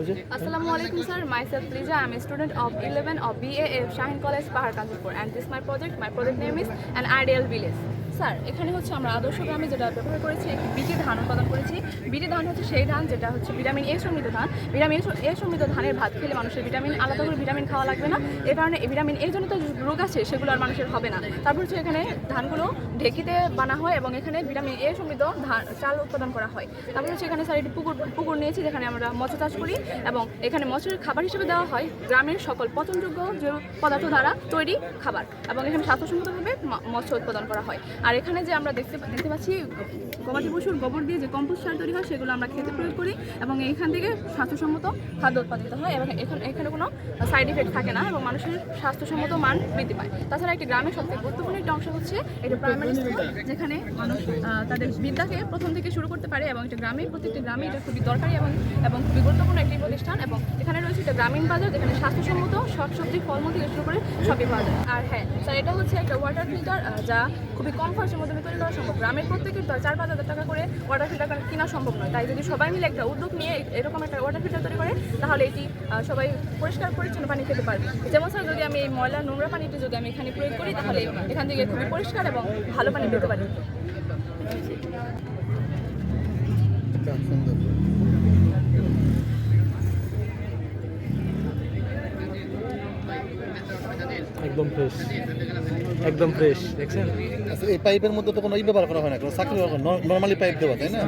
Assalamu alaikum sir, myself Lija, I'm a student of 11 of BAF Shahin College, Pahar Kanpur and this is my project, my project name is an ideal village. Sir, এখানে হচ্ছে আমরা আদর্শ গ্রামে যেটা ব্যবহার করেছি বিটি ধান উৎপাদন করেছি। বিটি ধান হচ্ছে সেই ধান যেটা হচ্ছে ভিটামিন এ সমৃদ্ধ ধান। ভিটামিন এ সমৃদ্ধ ধানের ভাত খেলে মানুষের ভিটামিন, আলাদা করে ভিটামিন খাওয়া লাগবে না। এ কারণে ভিটামিন এর জন্য তো রোগ আছে, সেগুলো আর মানুষের হবে না। তারপর হচ্ছে এখানে ধানগুলো ঢেকিতে বানা হয় এবং এখানে ভিটামিন এ সমৃদ্ধ ধান, চাল উৎপাদন করা হয়। তারপর হচ্ছে এখানে স্যার একটি পুকুর পুকুর নিয়েছি যেখানে আমরা মৎস্য চাষ করি এবং এখানে মৎস্যের খাবার হিসেবে দেওয়া হয় গ্রামের সকল পচনযোগ্য যে পদার্থ দ্বারা তৈরি খাবার এবং এখানে স্বাস্থ্যসম্মতভাবে মৎস্য উৎপাদন করা হয়। এখানে যে আমরা দেখতে দেখতে পাচ্ছি, গবাদি পশুর গোবর দিয়ে যে কম্পোস্ট সার তৈরি হয়, সেগুলো আমরা খেতে প্রয়োগ করি এবং এখান থেকে স্বাস্থ্যসম্মত খাদ্য উৎপাদিত হয় এবং এখানে এখানে কোনো সাইড ইফেক্ট থাকে না এবং মানুষের স্বাস্থ্যসম্মত মান বৃদ্ধি পায়। তাছাড়া একটি গ্রামের সবচেয়ে গুরুত্বপূর্ণ একটি অংশ হচ্ছে এটা প্রাইমারি স্কুল যেখানে মানুষ তাদের বিদ্যাকে প্রথম থেকে শুরু করতে পারে এবং এটা গ্রামে, প্রত্যেকটি গ্রামে এটা খুবই দরকারি এবং এবং খুবই গুরুত্বপূর্ণ একটি প্রতিষ্ঠান এবং রয়েছে গ্রামীণ বাজার, যেখানে স্বাস্থ্যসম্মত শাক সবজি, ফলমূল থেকে শুরু করে সবই পাওয়া যায়। আর হ্যাঁ স্যার এটা হচ্ছে একটা ওয়াটার ফিল্টার যা খুবই কম খরচের মধ্যে তৈরি করা সম্ভব। গ্রামের প্রত্যেকের তো চার, পাঁচ হাজার টাকা করে ওয়াটার ফিল্টার কেনা সম্ভব নয়। তাই যদি সবাই মিলে একটা উদ্যোগ নিয়ে এরকম একটা ওয়াটার ফিল্টার তৈরি করে, তাহলে এটি সবাই পরিষ্কার, পরিচ্ছন্ন পানি খেতে পারবে। যেমন স্যার যদি আমি এই ময়লা নোংরা পানিটি যদি আমি এখানে প্রয়োগ করি, তাহলে এখান থেকে খুবই পরিষ্কার এবং ভালো পানি পেতে পারি। সুন্দর। একদম ফ্রেশ একদম ফ্রেশ দেখছেন? আচ্ছা এই পাইপের মধ্যে তো কোনো ই ব্যবহার করা হয় না কোনো চাকরি নর্মালি পাইপ দেওয়া তাই না?